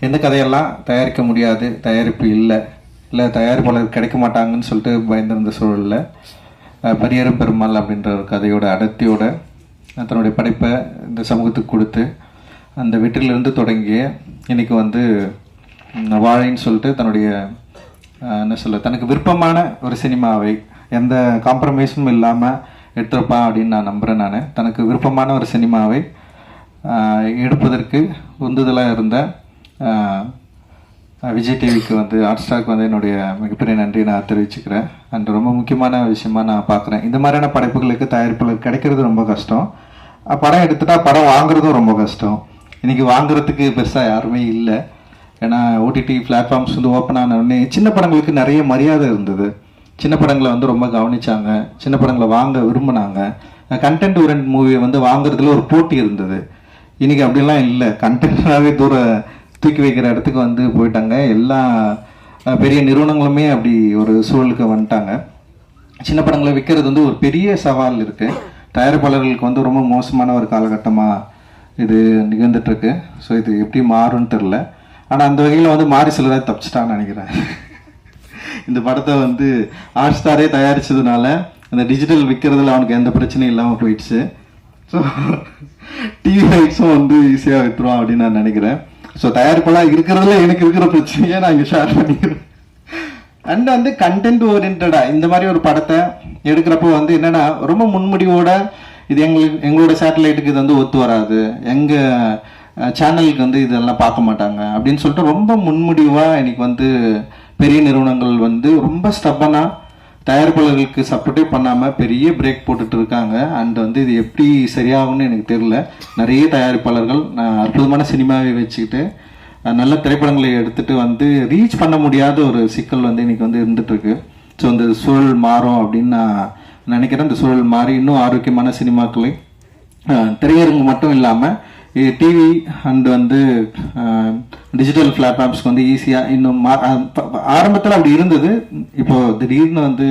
எந்த கதையெல்லாம் தயாரிக்க முடியாது தயாரிப்பு இல்லை இல்லை தயாரிப்பாளர் கிடைக்க மாட்டாங்கன்னு சொல்லிட்டு பயந்திருந்த சூழலில் பரியரும் பெருமாள் அப்படின்ற ஒரு கதையோட அடர்த்தியோட தன்னுடைய படைப்பை இந்த சமூகத்துக்கு கொடுத்து அந்த வெற்றிலிருந்து தொடங்கிய இன்னைக்கு வந்து வாழைன்னு சொல்லிட்டு தன்னுடைய என்ன சொல்ல தனக்கு விருப்பமான ஒரு சினிமாவை எந்த காம்ப்ரமைஸும் இல்லாமல் எடுத்திருப்பான் அப்படின்னு நான் நம்புகிறேன் நான். தனக்கு விருப்பமான ஒரு சினிமாவை எடுப்பதற்கு உந்துதலாக இருந்த விஜய் டிவிக்கு வந்து ஹாட் ஸ்டார்க்கு வந்து என்னுடைய மிகப்பெரிய நன்றி நான் தெரிவிச்சுக்கிறேன். அண்ட் ரொம்ப முக்கியமான விஷயமா நான் பார்க்குறேன். இந்த மாதிரியான படைப்புகளுக்கு தயாரிப்புகளுக்கு கிடைக்கிறது ரொம்ப கஷ்டம். படம் எடுத்துட்டா படம் வாங்குறதும் ரொம்ப கஷ்டம். இன்னைக்கு வாங்குறதுக்கு பெருசாக யாருமே இல்லை. ஏன்னா ஓடிடி பிளாட்ஃபார்ம்ஸ் வந்து ஓப்பன் ஆன உடனே சின்ன படங்களுக்கு நிறைய மரியாதை இருந்தது. சின்ன படங்களை வந்து ரொம்ப கவனிச்சாங்க. சின்ன படங்களை வாங்க விரும்பினாங்க. கண்டென்ட் ஓரியன்ட் மூவியை வந்து வாங்குறதுல ஒரு போட்டி இருந்தது. இன்றைக்கி அப்படிலாம் இல்லை. கண்டென்ட்னாவே தூர தூக்கி வைக்கிற இடத்துக்கு வந்து போயிட்டாங்க. எல்லா பெரிய நிறுவனங்களுமே அப்படி ஒரு சூழலுக்கு வந்துட்டாங்க. சின்ன படங்களை விற்கிறது வந்து ஒரு பெரிய சவால் இருக்குது தயாரிப்பாளர்களுக்கு வந்து ரொம்ப மோசமான ஒரு காலகட்டமாக இது நிகழ்ந்துட்டுருக்கு. ஸோ இது எப்படி மாறும்னு தெரில ஆனால் அந்த வகையில் வந்து மாறி செல்வராஜ் தப்பிச்சிட்டான்னு நினைக்கிறேன். இந்த படத்தை வந்து ஹாட் ஸ்டாரே தயாரித்ததுனால அந்த டிஜிட்டல் விற்கிறதுல அவனுக்கு எந்த பிரச்சனையும் இல்லாமல் போயிடுச்சு. ஸோ டிவி ரைட்ஸும் வந்து ஈஸியாக விற்றுருவான் அப்படின்னு நான் நினைக்கிறேன். ஸோ தயாரிப்பெல்லாம் இருக்கிறதுல எனக்கு இருக்கிற பிரச்சனையை நான் இங்கே ஷேர் பண்ணிக்கிறேன். அண்ட் வந்து கண்டென்ட் ஓரியன்டா இந்த மாதிரி ஒரு படத்தை எடுக்கிறப்போ வந்து என்னன்னா ரொம்ப முன்முடிவோட இது எங்களுக்கு எங்களோட சேட்டலைட்டுக்கு இது வந்து ஒத்து வராது. எங்கள் சேனலுக்கு வந்து இதெல்லாம் பார்க்க மாட்டாங்க அப்படின்னு சொல்லிட்டு ரொம்ப முன்முடிவாக எனக்கு வந்து பெரிய நிறுவனங்கள் வந்து ரொம்ப ஸ்டப்பனாக தயாரிப்பாளர்களுக்கு சப்போர்ட்டே பண்ணாமல் பெரிய பிரேக் போட்டுட்டு இருக்காங்க அண்ட் வந்து இது எப்படி சரியாகும்னு எனக்கு தெரியல. நிறைய தயாரிப்பாளர்கள் நான் அற்புதமான சினிமாவை வச்சுக்கிட்டு நல்ல திரைப்படங்களை எடுத்துகிட்டு வந்து ரீச் பண்ண முடியாத ஒரு சிக்கல் வந்து இன்னைக்கு வந்து இருந்துகிட்ருக்கு ஸோ இந்த சூழல் மாறும் அப்படின்னு நான் நினைக்கிறேன். இந்த சூழல் மாறி இன்னும் ஆரோக்கியமான சினிமாக்களை திரையரங்கு மட்டும் இல்லாமல் டிவி அண்ட் வந்து டிஜிட்டல் பிளாட்ஃபார்ம்ஸ்க்கு வந்து ஈஸியாக இன்னும் மா ஆரம்பத்தில் அப்படி இருந்தது. இப்போ திடீர்னு வந்து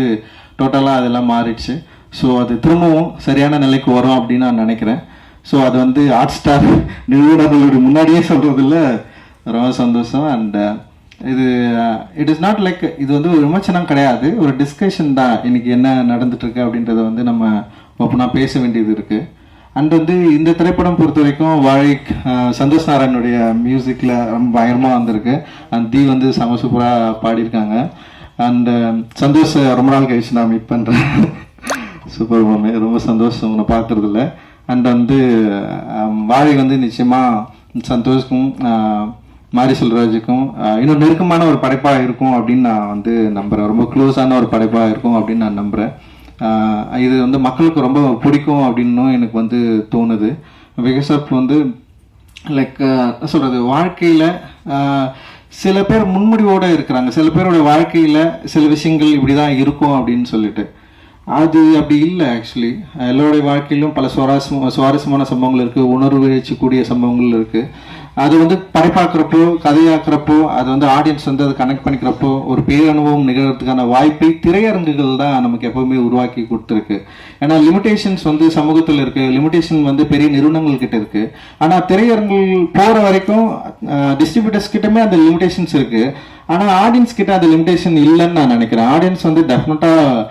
டோட்டலாக அதெல்லாம் மாறிடுச்சு. ஸோ அது திரும்பவும் சரியான நிலைக்கு வரும் அப்படின்னு நான் நினைக்கிறேன். ஸோ அது வந்து ஹாட் ஸ்டார் நிறுவனங்களுடைய முன்னாடியே சொல்கிறதுல ரொம்ப சந்தோஷம். அண்ட் இது இட் இஸ் நாட் லைக் இது வந்து ஒரு விமர்சனம் கிடையாது. ஒரு டிஸ்கஷன் தான். இன்னைக்கு என்ன நடந்துட்டு இருக்கு அப்படின்றத வந்து நம்ம ஓப்பனாக பேச வேண்டியது இருக்குது அண்ட் வந்து இந்த திரைப்படம் பொறுத்த வரைக்கும் வாழை சந்தோஷ் நாராயணுடைய மியூசிக்கில் ரொம்ப பயங்கரமாக வந்திருக்கு. அண்ட் தி வந்து செம சூப்பராக பாடியிருக்காங்க. அண்ட் சந்தோஷ் ரொம்ப நாள் கழிச்சு நான் மீட் பண்ணுறேன் சூப்பர் மாமே ரொம்ப சந்தோஷம். உங்களை பார்க்குறதில்ல. அண்ட் வந்து வாழை வந்து நிச்சயமாக சந்தோஷ்க்கும் அஹ், மாரி செல்வராஜுக்கும் இன்னும் நெருக்கமான ஒரு படைப்பாக இருக்கும் அப்படின்னு நான் வந்து நம்புகிறேன் ரொம்ப க்ளோஸான ஒரு படைப்பாக இருக்கும் அப்படின்னு நான் நம்புகிறேன் இது வந்து மக்களுக்கு ரொம்ப பிடிக்கும் அப்படின்னும் எனக்கு வந்து தோணுது. வெகசப் வந்து லைக் சொல்கிறது வாழ்க்கையில் சில பேர் முன்முடிவோடு இருக்கிறாங்க. சில பேரோட வாழ்க்கையில் சில விஷயங்கள் இப்படி தான் இருக்கும் அப்படின்னு சொல்லிட்டு. அது அப்படி இல்லை ஆக்சுவலி எல்லோருடைய வாழ்க்கையிலும் பல சுவாரஸ்யமான சுவாரஸ்யமான சம்பவங்கள் இருக்குது உணர்வு கூடிய சம்பவங்கள் இருக்குது அது வந்து படைப்பாக்குறப்போ கதையாக்குறப்போ அது வந்து ஆடியன்ஸ் வந்து அதை கனெக்ட் பண்ணிக்கிறப்போ ஒரு பேரனுபவம் நிகழ்கிறதுக்கான வாய்ப்பை திரையரங்குகள் தான் நமக்கு எப்பவுமே உருவாக்கி கொடுத்துருக்கு. ஏன்னா லிமிடேஷன்ஸ் வந்து சமூகத்தில் இருக்கு. லிமிடேஷன் வந்து பெரிய நிறுவனங்கள் கிட்ட இருக்கு. ஆனால் திரையரங்குகள் போகிற வரைக்கும் டிஸ்ட்ரிபியூட்டர்ஸ் கிட்டமே அந்த லிமிடேஷன்ஸ் இருக்கு. ஆனால் ஆடியன்ஸ் கிட்ட அந்த லிமிடேஷன் இல்லைன்னு நான் நினைக்கிறேன். ஆடியன்ஸ் வந்து டெஃபினட்டாக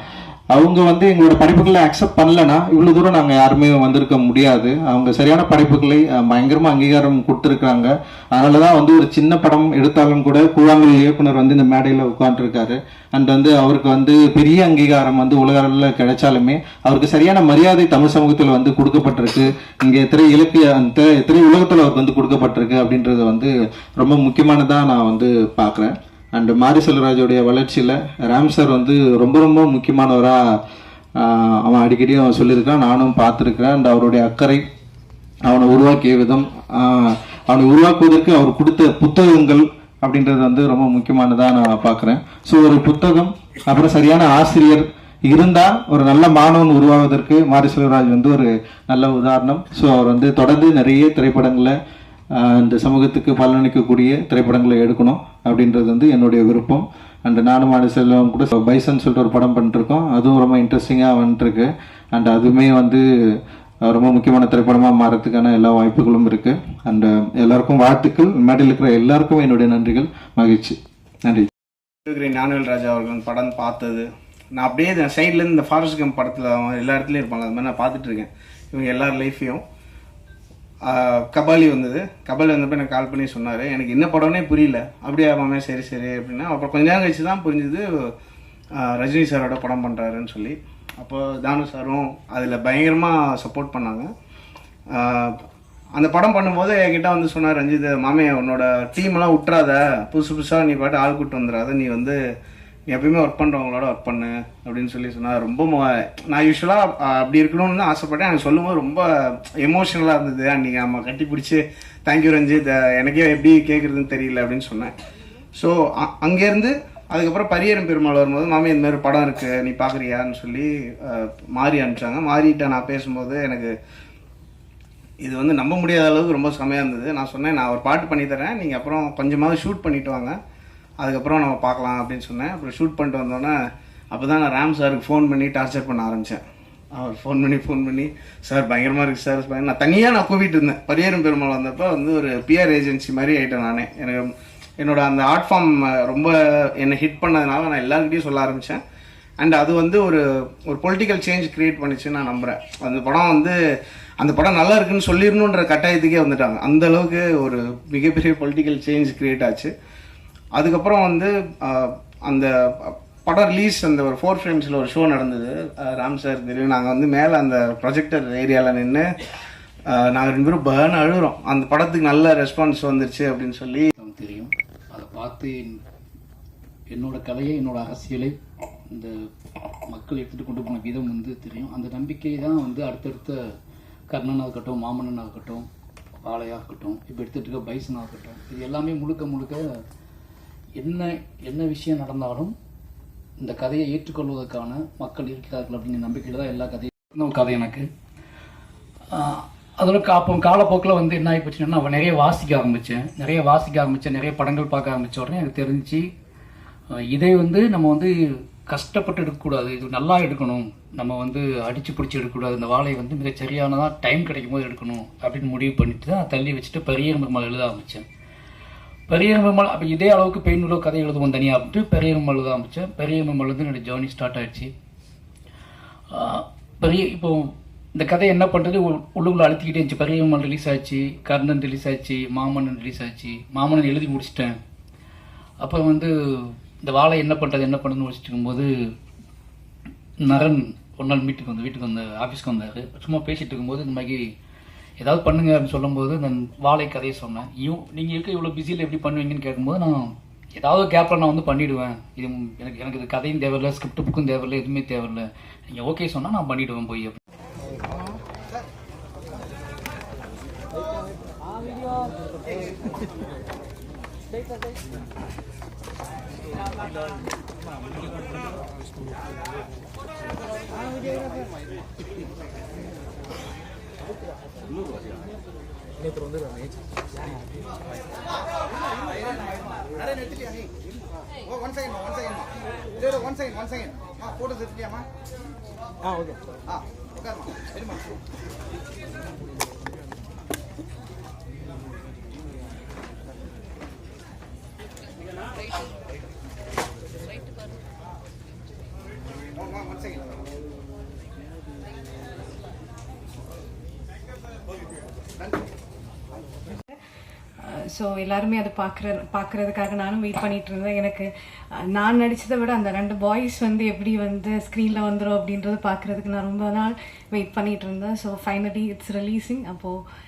அவங்க வந்து எங்களோட படைப்புகளை அக்செப்ட் பண்ணலனா இவ்வளவு தூரம் நாங்க யாருமே வந்திருக்க முடியாது. அவங்க சரியான படைப்புகளை பயங்கரமாக பயங்கரமா அங்கீகாரம் கொடுத்துருக்காங்க அதனாலதான் வந்து ஒரு சின்ன படம் எடுத்தாலும் கூட கூழாங்கல் இயக்குனர் வந்து இந்த மேடையில உட்காந்துருக்காரு அண்ட் வந்து அவருக்கு வந்து பெரிய அங்கீகாரம் வந்து உலக அளவில் கிடைச்சாலுமே அவருக்கு சரியான மரியாதை தமிழ் சமூகத்தில் வந்து கொடுக்கப்பட்டிருக்கு. இங்கே திரை இலக்கிய அந்த எத்தனை உலகத்தில் அவருக்கு வந்து கொடுக்கப்பட்டிருக்கு அப்படின்றது வந்து ரொம்ப முக்கியமானதாக நான் வந்து பார்க்குறேன். அண்டு மாரி செல்வராஜோடைய வளர்ச்சியில் ராம் சார் வந்து ரொம்ப ரொம்ப முக்கியமானவராக அவன் அடிக்கடி அவன் சொல்லியிருக்கான் நானும் பார்த்துருக்கிறேன். அண்ட் அவருடைய அக்கறை அவனை உருவாக்கிய விதம் அவனை உருவாக்குவதற்கு அவர் கொடுத்த புத்தகங்கள் அப்படின்றது வந்து ரொம்ப முக்கியமானதாக நான் பார்க்குறேன். ஸோ ஒரு புத்தகம் அப்புறம் சரியான ஆசிரியர் இருந்தால் ஒரு நல்ல மாணவன் உருவாவதற்கு மாரி செல்வராஜ் வந்து ஒரு நல்ல உதாரணம். ஸோ அவர் வந்து தொடர்ந்து நிறைய திரைப்படங்களை இந்த சமூகத்துக்கு பலனளிக்கக்கூடிய திரைப்படங்களை எடுக்கணும். அப்படின்றது வந்து என்னுடைய விருப்பம். அண்ட் நானும் மாடி செல்வம் கூட பைசன் சொல்லிட்டு ஒரு படம் பண்ணிட்டுருக்கோம். அதுவும் ரொம்ப இன்ட்ரெஸ்டிங்காக வந்துட்டுருக்கு. அண்ட் அதுவுமே வந்து ரொம்ப முக்கியமான திரைப்படமாக மாறத்துக்கான எல்லா வாய்ப்புகளும் இருக்குது அண்ட் எல்லாருக்கும் வாழ்த்துக்கள். மேடையில் இருக்கிற எல்லாருக்கும் என்னுடைய நன்றிகள். மகிழ்ச்சி. நன்றி. ஞானவேல் ராஜா அவர்கள் படம் பார்த்தது. நான் அப்படியே சைட்லேருந்து இந்த ஃபாரஸ்ட் கம் படத்தில் அவன் எல்லா இடத்துலையும் இருப்பாங்க. அது மாதிரி நான் பார்த்துட்டு இருக்கேன். இவங்க எல்லார் லைஃப்பையும் கபாலி வந்தது. கபாலி வந்தப்போ எனக்கு கால் பண்ணி சொன்னார். எனக்கு என்ன படம்னே புரியல. அப்படியே மாமே சரி சரி அப்படின்னா அப்புறம் கொஞ்ச நேரம் கழிச்சு தான் புரிஞ்சுது ரஜினி சாரோட படம் பண்ணுறாருன்னு சொல்லி. அப்போ தானு சாரும் அதில் பயங்கரமாக சப்போர்ட் பண்ணாங்க. அந்த படம் பண்ணும்போது என்கிட்ட வந்து சொன்னார் ரஞ்சித் மாமே உன்னோட டீம்லாம் விட்டுறாத புதுசு புதுசாக நீ பாட்டு ஆள் கூட்டு வந்துடாத. நீ வந்து எப்பயுமே ஒர்க் பண்ணுறவங்களோட ஒர்க் பண்ணு அப்படின்னு சொல்லி சொன்னால் ரொம்ப மொ- நான் யூஸ்வலாக அப்படி இருக்கணும்னு தான் ஆசைப்பட்டேன். எனக்கு சொல்லும்போது ரொம்ப எமோஷனலாக இருந்தது. அன்றைக்கி நம்ம கட்டி பிடிச்சி தேங்க்யூ ரஞ்சித். எனக்கே எப்படி கேட்குறதுன்னு தெரியல அப்படின்னு சொன்னேன். ஸோ அங்கேருந்து அதுக்கப்புறம் பரியரும் பெருமாள் வரும்போது மாமி இந்த மாதிரி படம் இருக்குது நீ பார்க்குறியான்னு சொல்லி மாறி அனுப்பிச்சாங்க. மாறிட்ட நான் பேசும்போது எனக்கு இது வந்து நம்ப முடியாத அளவுக்கு ரொம்ப செமையாக இருந்தது. நான் சொன்னேன் நான் ஒரு பாட்டு பண்ணித்தரேன் நீங்கள் அப்புறம் கொஞ்சமாவது ஷூட் பண்ணிவிட்டு வாங்க. அதுக்கப்புறம் நம்ம பார்க்கலாம் அப்படின்னு சொன்னேன். அப்புறம் ஷூட் பண்ணிட்டு வந்தோன்னே அப்போ தான் நான் ராம் சாருக்கு ஃபோன் பண்ணி டார்ச்சர் பண்ண ஆரம்பித்தேன் அவர் ஃபோன் பண்ணி ஃபோன் பண்ணி சார் பயங்கரமாக இருக்குது சார் நான் தனியாக நான் கூப்பிட்டு இருந்தேன். பரியரும் பெருமாள் வந்தப்போ வந்து ஒரு பிஆர் ஏஜென்சி மாதிரி ஆகிட்டேன் நானே. எனக்கு என்னோட அந்த ஆர்ட் ஃபார்ம் ரொம்ப என்னை ஹிட் பண்ணதுனால நான் எல்லாருக்கிட்டையும் சொல்ல ஆரம்பித்தேன் அண்ட் அது வந்து ஒரு ஒரு பொலிட்டிக்கல் சேஞ்ச் கிரியேட் பண்ணிச்சுன்னு நான் நம்புகிறேன் அந்த படம் வந்து அந்த படம் நல்லா இருக்குன்னு சொல்லிடணுன்ற கட்டாயத்துக்கே வந்துட்டாங்க. அந்த அளவுக்கு ஒரு மிகப்பெரிய பொலிட்டிக்கல் சேஞ்ச் கிரியேட் ஆச்சு. அதுக்கப்புறம் வந்து அந்த படம் ரிலீஸ் அந்த ஒரு ஃபோர் ஃப்ரேம்ஸில் ஒரு ஷோ நடந்தது. ராம் சார் தெரியும் நாங்கள் வந்து மேலே அந்த ப்ரொஜெக்டர் ஏரியாவில் நின்று நாங்கள் ரெண்டு பேரும் பேர்ன் அழுகிறோம். அந்த படத்துக்கு நல்ல ரெஸ்பான்ஸ் வந்துருச்சு அப்படின்னு சொல்லி. நமக்கு தெரியும். அதை பார்த்து என்- என்னோட கதையை என்னோட அரசியலை இந்த மக்கள் எடுத்துகிட்டு கொண்டு போன விதம் வந்து தெரியும். அந்த நம்பிக்கை தான் வந்து அடுத்தடுத்த கர்ணனாக இருக்கட்டும் மாமன்னனாக இருக்கட்டும் பாளையாக இருக்கட்டும் இப்போ எடுத்துகிட்டு இருக்க பைசனாக இருக்கட்டும் இது எல்லாமே முழுக்க முழுக்க என்ன என்ன விஷயம் நடந்தாலும் இந்த கதையை ஏற்றுக்கொள்வதற்கான மக்கள் இருக்கிறார்கள் அப்படிங்கிற நம்பிக்கையில் தான் எல்லா கதையும் ஒரு கதை எனக்கு. அதில் கா- அப்போ காலப்போக்கில் வந்து என்ன ஆகி போச்சுன்னா அவன் நிறைய வாசிக்க ஆரம்பித்தேன். நிறைய வாசிக்க ஆரம்பித்தேன் நிறைய படங்கள் பார்க்க ஆரம்பித்த உடனே எனக்கு தெரிஞ்சு இதை வந்து நம்ம வந்து கஷ்டப்பட்டு எடுக்கக்கூடாது. இது நல்லா எடுக்கணும். நம்ம வந்து அடித்து பிடிச்சி எடுக்கக்கூடாது. இந்த வாழையை வந்து மிக சரியானதாக டைம் கிடைக்கும் போது எடுக்கணும் அப்படின்னு முடிவு பண்ணிட்டு தான் தள்ளி வச்சுட்டு பெரிய நம்ம எழுத ஆரம்பித்தேன். பெரிய பெருமாள் அப்போ இதே அளவுக்கு பெயினுள்ள கதை எழுதுவோம் தனியாக அப்படின்ட்டு பெரிய பெருமாள் எழுத ஆரம்பித்தேன் பெரிய வந்து என்னோட ஜேர்னி ஸ்டார்ட் ஆயிடுச்சு. பெரிய இப்போ இந்த கதை என்ன பண்ணுறது உள்ளுக்குள்ள அழுத்திக்கிட்டே இருந்துச்சு. பெரியம்மாள் ரிலீஸ் ஆச்சு கர்ணன் ரிலீஸ் ஆச்சு மாமன்னன் ரிலீஸ் ஆச்சு மாமன்னன் எழுதி முடிச்சிட்டேன். அப்புறம் வந்து இந்த வாழை என்ன பண்ணுறது என்ன பண்ணுறதுன்னு முடிச்சிட்டு இருக்கும்போது நரன் ஒரு நாள் வீட்டுக்கு வந்து வீட்டுக்கு வந்த ஆஃபீஸ்க்கு வந்தார். சும்மா பேசிகிட்டு இருக்கும்போது இந்த மாதிரி ஏதாவது பண்ணுங்க அப்படின்னு சொல்லும்போது நான் வாழை கதையை சொன்னேன். இவ் நீங்கள் இருக்க இவ்வளோ பிஸியில் எப்படி பண்ணுவீங்கன்னு கேட்கும்போது நான் ஏதாவது கேப்பில் நான் வந்து பண்ணிவிடுவேன் இது எனக்கு எனக்கு இது கதையும் தேவையில்லை ஸ்கிரிப்ட் புக்கும் தேவையில்லை எதுவுமே தேவையில்லை. நீங்கள் ஓகே சொன்னால் நான் பண்ணிவிடுவேன் போய். ஒன் செகண்ட் ஒன் செகண்ட் இதோ ஒன் செகண்ட் ஒன் செகண்ட் ஆ ஃபோட்டோஸ் எடுத்துட்டியாமா ஆ ஓகே. ஆ உட்காருமா சரிம்மா ஒன் செகண்ட் ஸோ எல்லாருமே அதை பார்க்குற பார்க்குறதுக்காக நானும் வெயிட் பண்ணிட்டு இருந்தேன். எனக்கு நான் நடித்ததை விட அந்த ரெண்டு பாய்ஸ் வந்து எப்படி வந்து ஸ்க்ரீனில் வந்துடும் அப்படின்றத பார்க்குறதுக்கு நான் ரொம்ப நாள் வெயிட் பண்ணிட்டு இருந்தேன். ஸோ ஃபைனலி இட்ஸ் ரிலீஸிங் அப்போது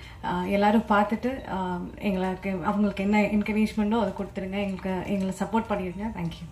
எல்லாரும் பார்த்துட்டு எங்களுக்கு அவங்களுக்கு என்ன என்கரேஜ்மெண்ட்டோ அதை கொடுத்துருங்க. எங்களுக்கு எங்களை சப்போர்ட் பண்ணிடுங்க. தேங்க்யூ